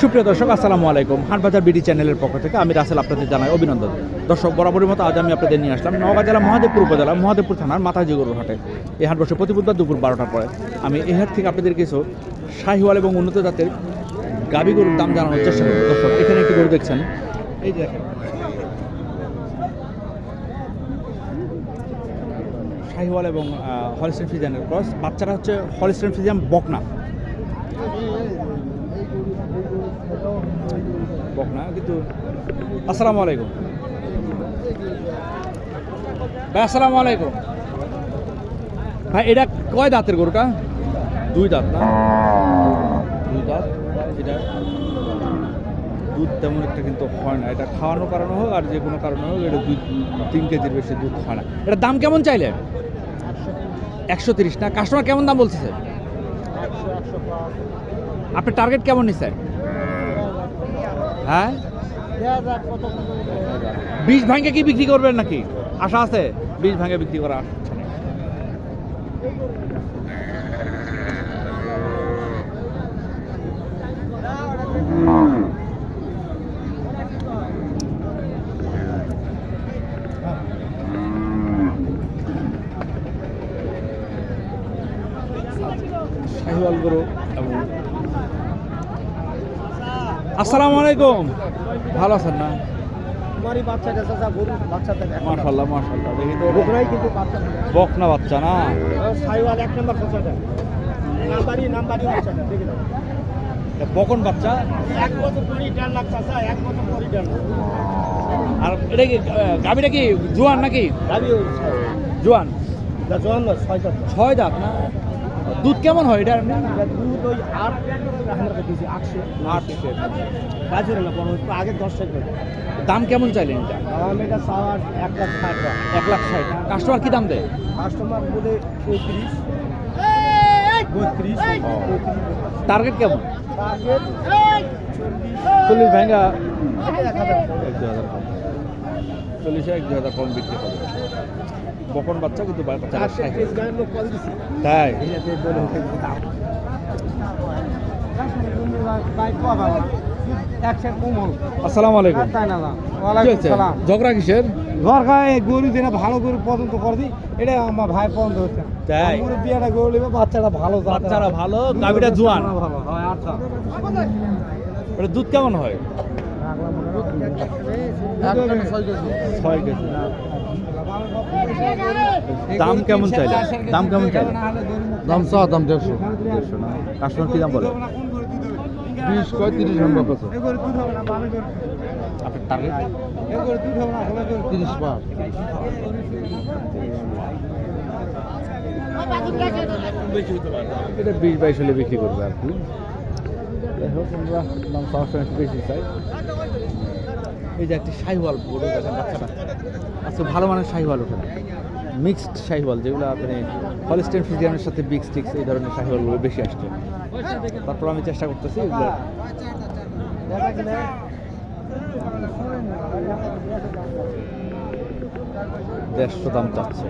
সুপ্রিয় দর্শক, আসসালামু আলাইকুম। হাটবাজার বিডি চ্যানেলের পক্ষ থেকে আমি রাসেল আপনাদের জানাই অভিনন্দন। দর্শক, বরাবরের মতো আজ আমি আপনাদের নিয়ে আসলাম নওগাঁ জেলা মহাদেবপুর উপজেলা মহাদেবপুর থানার মাথাজি গরুর হাটে। এই হাট বসে প্রতি বুধবার দুপুর বারোটার পরে। আমি এই হাট থেকে আপনাদের কিছু শাহিওয়াল এবং উন্নত জাতের গাবি গরুর দাম জানানোর চেষ্টা করব। দর্শক, এখানে একটি গরু দেখছেন। এই যে শাহিওয়াল এবং হলিস্টেন ফিজিয়ানের ক্রস। বাচ্চারা হচ্ছে হলিস্টেন ফিজিয়াম বকনা বকনা কিন্তু আসসালামু আলাইকুম। ভাই আসসালামু আলাইকুম। ভাই এটা কয় দাঁতের গরুটা দুই দাঁত না? দুই দাঁত। এটা দুধ তেমন একটা কিন্তু হয় না। এটা খাওয়ানোর কারণে হোক আর যে কোনো কারণে হোক এটা দুই তিন কেজির বেশি দুধ হয় না। এটা দাম কেমন চাইলে একশো তিরিশ না? কাস্টমার কেমন দাম বলছে স্যার আপনার টার্গেট কেমন নিচ্ছেন হ্যাঁ? বীজ ভাঙ্গে কি বিক্রি করবেন নাকি? আশা আছে? বীজ ভাঙ্গে বিক্রি করা। গরু এবং আসসালামু আলাইকুম। ভালো আছেন না? তোমারই বাচ্চাটা চাচা গরু বাচ্চাটা দেখো মাশাল্লাহ মাশাল্লাহ দেখি তো। বকরাই কিন্তু বাচ্চা বকনা বাচ্চা না? সাইওয়াল এক নম্বর বাচ্চাটা নাম্বারই দেখে বকন বাচ্চা? এক বছর পরই ডান লাখ চাচা এক বছর পরই ডান লাখ। আর এটা কি আহ, কি জোয়ান নাকি? গাবি জোয়ান? জোয়ান ছয় চাচা ছয় দাঁত না? দুধ কেমন হয় এটা? দুধ ওই আট এখন দিয়েছি আটশো। আটশো। গাছের না বড় একটু আগে দশ টাকা দাম কেমন চাইলেন এটা? দাম এটা সাওয়ার এক লাখ ষাট এক লাখ ষাট। কাস্টমার কি দাম দেয়? কাস্টমার বলে পঁয়ত্রিশ। বত্রিশ টার্গেট কেমন? টার্গেট চল্লিশ। ভাঙ্গা এক দু হাজার কম। চল্লিশে এক দু হাজার কম বিক্রি হবে। বকন বাচ্চা? কিন্তু তাই আসসালামু আলাইকুম? ঝগড়া কিসের দরকার গরু ভালো গরু পছন্দ করে দিই এটা আমার ভাই পছন্দ হচ্ছে তাই? গরু বিয়েটা গরু নেবে বাচ্চাটা ভালো বাচ্চারা ভালো, গাভীটা জোয়ান। ভালো হয় আচ্ছা। ওটা দুধ কেমন হয়? ছয় কেজি দাম কেমন চাইলে দাম কেমন চাইলে দাম চা দাম দেড়শো দেড়শো না কাস্টমার কি দাম বলে বিশ কয় তিরিশ নম্বর আপনার টার্গেট তিরিশ পার এটা বিশ বাইশ হলে বিক্রি করবে আর কি যাই হোক আমরা দাম পাওয়ার সময় একটু বেশি চাই এই যে একটি শাহিওয়াল গরু দেখেন বাচ্চাটা। আজকে ভালো মানের শাহিওয়াল ওঠে মিক্সড শাহিওয়াল, যেগুলো আপনি হলিস্টেন ফিজিয়ানের সাথে বিক্স টিক্স এই ধরনের শাহিওয়ালগুলো বেশি আসছে। তারপর আমি চেষ্টা করতেছি দেড়শো দাম চাচ্ছে।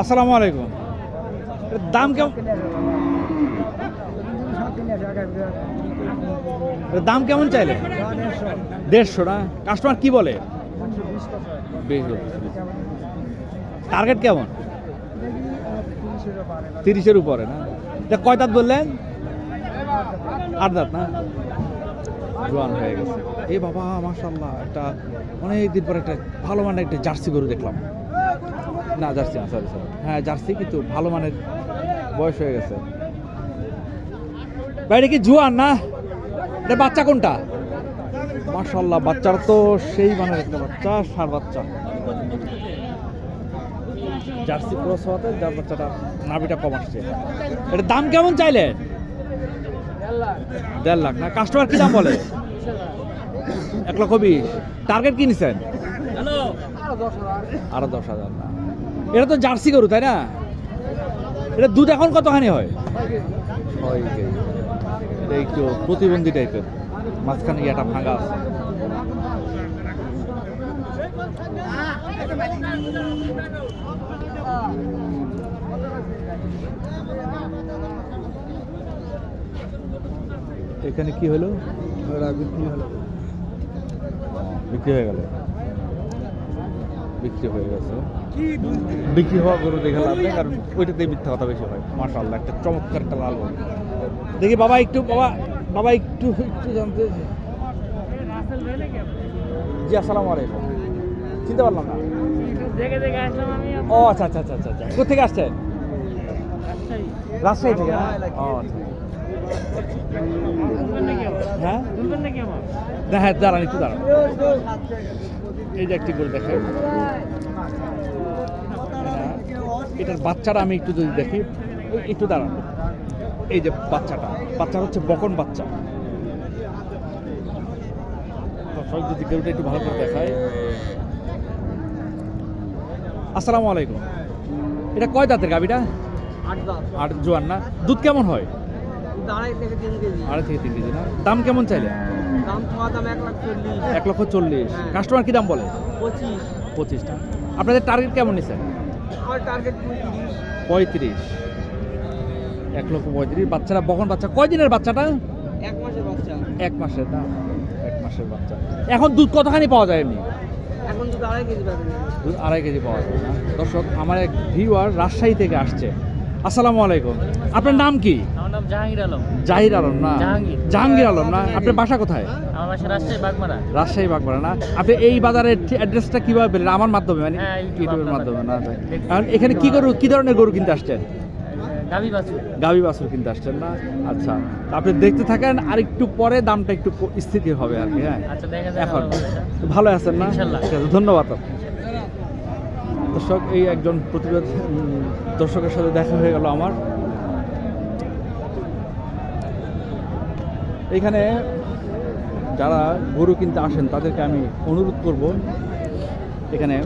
আসসালামু আলাইকুম। দাম কেমন দাম কেমন চাইলে? দেড়শো না? কাস্টমার কি বলে? টার্গেট কেমন? তিরিশের উপরে না? এটা কয় দাঁত বললেন? আট দাঁত না? জোয়ান হয়ে গেছে। এ বাবা মাশাল্লাহ একটা অনেক দিন পর একটা ভালো মানের একটা জার্সি গরু দেখলাম। না, জার্সি না সরি সরি হ্যাঁ জার্সি কিন্তু ভালো মানের বয়স হয়ে গেছে। বাইরে কি জোয়ান না? এটা বাচ্চা কোনটা? মাশাল্লাহ বাচ্চার তো সেই মানের একটা বাচ্চা, সার বাচ্চা। জার্সি ক্রস হওয়াতে যার বাচ্চাটা নাভিটা কম আসছে। এটা দাম কেমন চাইলে? দেড় লাখ। না কাস্টমার কি দাম বলে? এক লক্ষ বিশ। টার্গেট কি আরও দশ হাজার, না। এটা তো জার্সি গরু তাই না? এটা দুধ এখন কতখানি হয়? এটা একটু প্রতিবন্ধী টাইপের। মাঝখানে ইয়াটা ভাঙা আছে। এখানে কি হলো? ওরা হলো। বিক্রি হয়ে গেল। বিক্রি হয়ে গেছে। বিক্রি হওয়া গরু দেখে লাভ নেই কারণ ওইটাতেই মিথ্যা কথা বেশি হয়। মাশাআল্লাহ একটা চমৎকার একটা লাল গরু। দেখি বাবা একটু বাবা বাবা একটু একটু জানতে জি আসসালামু আলাইকুম। চিনতে পারলাম না। ও আচ্ছা আচ্ছা আচ্ছা আচ্ছা কোথা থেকে আসছেন? রাজশাহী থেকে ও আচ্ছা। হ্যাঁ? না হ্যাঁ দাঁড়ান একটু দাঁড়ান। এই যে একটি গরু দেখেন। এটার বাচ্চাটা আমি একটু যদি দেখি ওই একটু দাঁড়ান। এই যে বাচ্চাটা বাচ্চা হচ্ছে বকন বাচ্চা। দর্শক যদি গরুটা একটু ভালো করে দেখায়। আসসালামু আলাইকুম। এটা কয় দাঁতের গাবিটা আট জোয়ান না? দুধ কেমন হয়? আড়াই থেকে তিন কেজি। না? দাম কেমন চাইলে এক লক্ষ চল্লিশ। হ্যাঁ। কাস্টমার কি দাম বলে? পঁচিশ। পঁচিশটা আপনাদের টার্গেট কেমন নিছেন? পঁয়ত্রিশ। এক লক্ষ পঁয়ত্রিশ। বাচ্চারা বকন বাচ্চা। কয় দিনের বাচ্চাটা? এক মাসের বাচ্চা। এক মাসের না? এক মাসের বাচ্চা। এখন দুধ কতখানি পাওয়া যায় এমনি? এখন যদি আড়াই কেজি দুধ আড়াই কেজি পাওয়া যায় দর্শক আমার এক ভিউয়ার রাজশাহী থেকে আসছে। আসসালামু আলাইকুম। আপনার নাম কি? জাহাঙ্গীর আলম। জাহির আলম না? জাহাঙ্গীর। আলম না? আপনার বাসা কোথায়? আমার বাসা রাজশাহী বাগমারা। রাজশাহী না? আপনি এই বাজারের অ্যাড্রেসটা কীভাবে পেলেন? আমার মাধ্যমে মানে হ্যাঁ, ইউটিউবের মাধ্যমে না? কারণ এখানে কি গরু কি ধরনের গরু কিনতে আসছেন? গাবি বাছুর। গাভী বাছুর কিনতে আসছেন না? আচ্ছা আপনি দেখতে থাকেন আর একটু পরে দামটা একটু স্থিতি হবে আর কি হ্যাঁ? আচ্ছা এখন ভালো আছেন না? ঠিক আছে, ধন্যবাদ। দর্শক এই একজন প্রতিবাদ দর্শকের সাথে দেখা হয়ে গেল আমার। এখানে যারা গরু কিনতে আসেন তাদেরকে আমি অনুরোধ করব এখানে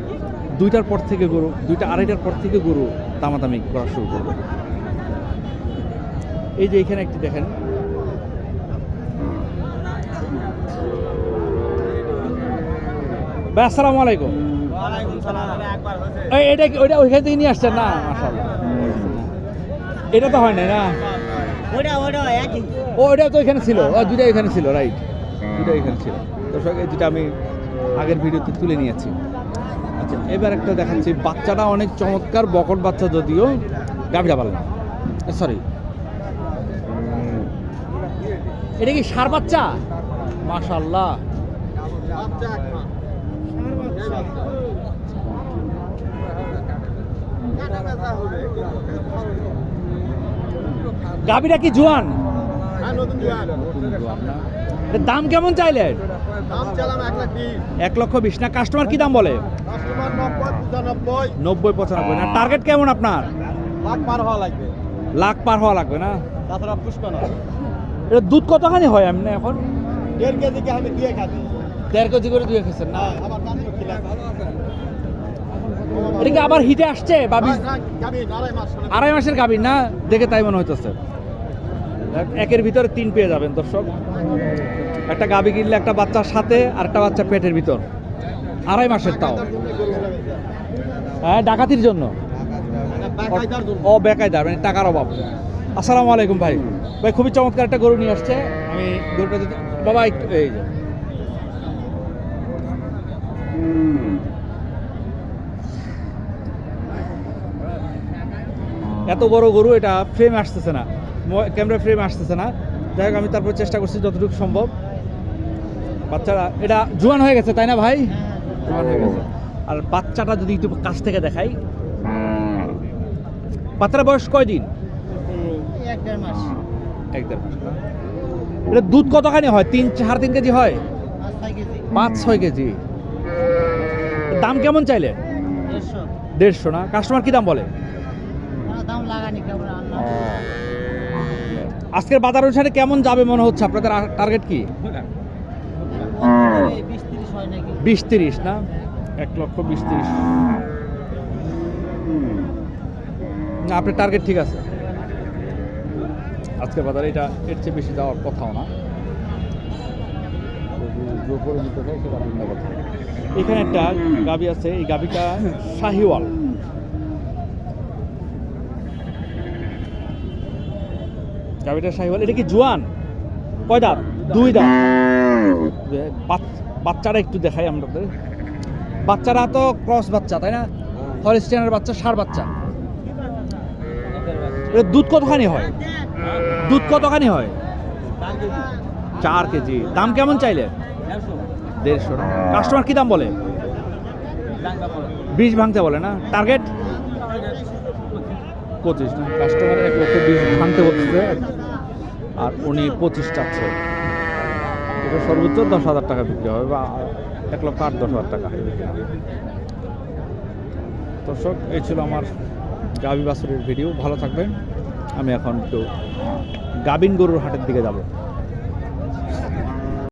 দুইটার পর থেকে গরু দুইটা আড়াইটার পর থেকে গরু দামাদামি করা শুরু করবে। এই যে এখানে একটি দেখেন। ভাই আসসালামু আলাইকুম। এই এটা কি ওইটা ওইখান থেকে নিয়ে আসছেন? না মাশাআল্লাহ। এটা তো হয় না? না ওটা ওটা ও ওইটা তো এখানে ছিল। ও, দুইটা এখানে ছিল রাইট দুইটা এখানে ছিল। দর্শক, এই যেটা আমি আগের ভিডিওতে তুলে নিয়েছি। আচ্ছা এবার একটা দেখাচ্ছি। বাচ্চাটা অনেক চমৎকার, বকট বাচ্চা যদিও। গাভীরা ভালো সরি এটা কি সার বাচ্চা? মাশাল্লাহ গাভীরা কি জোয়ান? না এর দাম কেমন চাইলে? এক লক্ষ বিশ। না কাস্টমার কি দাম বলে? নব্বই পঁচানব্বই। না টার্গেট কেমন আপনার? লাখ পার হওয়া লাগবে। লাখ পার হওয়া লাগবে না? এটা দুধ কতখানি হয় এমনি এখন? দেড় কেজি করে দুয়ে খেয়েছেন না? এটা কি আবার হিটে আসছে বা আড়াই মাসের গাভী না? দেখে তাই মনে হইতেছে। একের ভিতরে তিন পেয়ে যাবেন দর্শক। একটা গাভী কিনলে একটা বাচ্চার সাথে আর একটা বাচ্চা পেটের ভিতর। আড়াই মাসের তাও। হ্যাঁ ডাকাতির জন্য। ও বেকায়দার মানে টাকার অভাব। আসসালামু আলাইকুম ভাই। ভাই খুবই চমৎকার একটা গরু নিয়ে আসছে। আমি গরুটা বাবা একটু এই যে। এত বড় গরু এটা ফ্রেম আসতেছে না। ক্যামেরা ফ্রেম আসতেছে না। যাই হোক আমি তারপর চেষ্টা করছি যতটুকু সম্ভব। বাচ্চারা এটা জোয়ান হয়ে গেছে তাই না ভাই? জোয়ান হয়ে গেছে। আর বাচ্চাটা যদি একটু কাছ থেকে দেখাই। বাচ্চারা বয়স কয়দিন? এক দেড় মাস এক দেড় মাস না? এটা দুধ কতখানি হয়? তিন সাড়ে তিন কেজি হয়? পাঁচ ছয় কেজি। পাঁচ ছয় কেজি দাম কেমন চাইলে দেড়শো। দেড়শো না? কাস্টমার কি দাম বলে দাম লাগানি কেমন আনলাম আজকের বাজার অনুসারে কেমন যাবে মনে হচ্ছে? আপনাদের টার্গেট কি? বিশ তিরিশ হয় বিশ তিরিশ না? এক লক্ষ বিশ তিরিশ। না আপনার টার্গেট ঠিক আছে। আজকে বাজারে এটা এর চেয়ে বেশি যাওয়ার কথাও না। এখানে একটা গাবি আছে এই গাবিটা শাহিওয়াল। গাবিটা শাহিওয়াল এটা কি জোয়ান? কয় দাঁত? দুই দাঁত। বাচ্চারা একটু দেখাই আমরা বাচ্চারা তো ক্রস বাচ্চা, তাই না? হলিস্টিয়ানের বাচ্চা সার বাচ্চা। দুধ কতখানি হয়? দুধ কতখানি হয়? চার কেজি। দাম কেমন চাইলে? দেড়শো। কাস্টমার কি দাম বলে? বিশ ভাঙতে বলে না? টার্গেট? পঁচিশ, না কাস্টমার এক লক্ষ বিশ ভাঙতে বলতেছে। আর উনি পঁচিশ চাচ্ছে। এটা সর্বোচ্চ দশ হাজার টাকা বিক্রি হবে বা এক লক্ষ আট, দশ হাজার টাকা বিক্রি হবে। দর্শক, এই ছিল আমার গাবি বাছুরের ভিডিও। ভালো থাকবেন। আমি এখন একটু গাবিন গরুর হাটের দিকে যাব।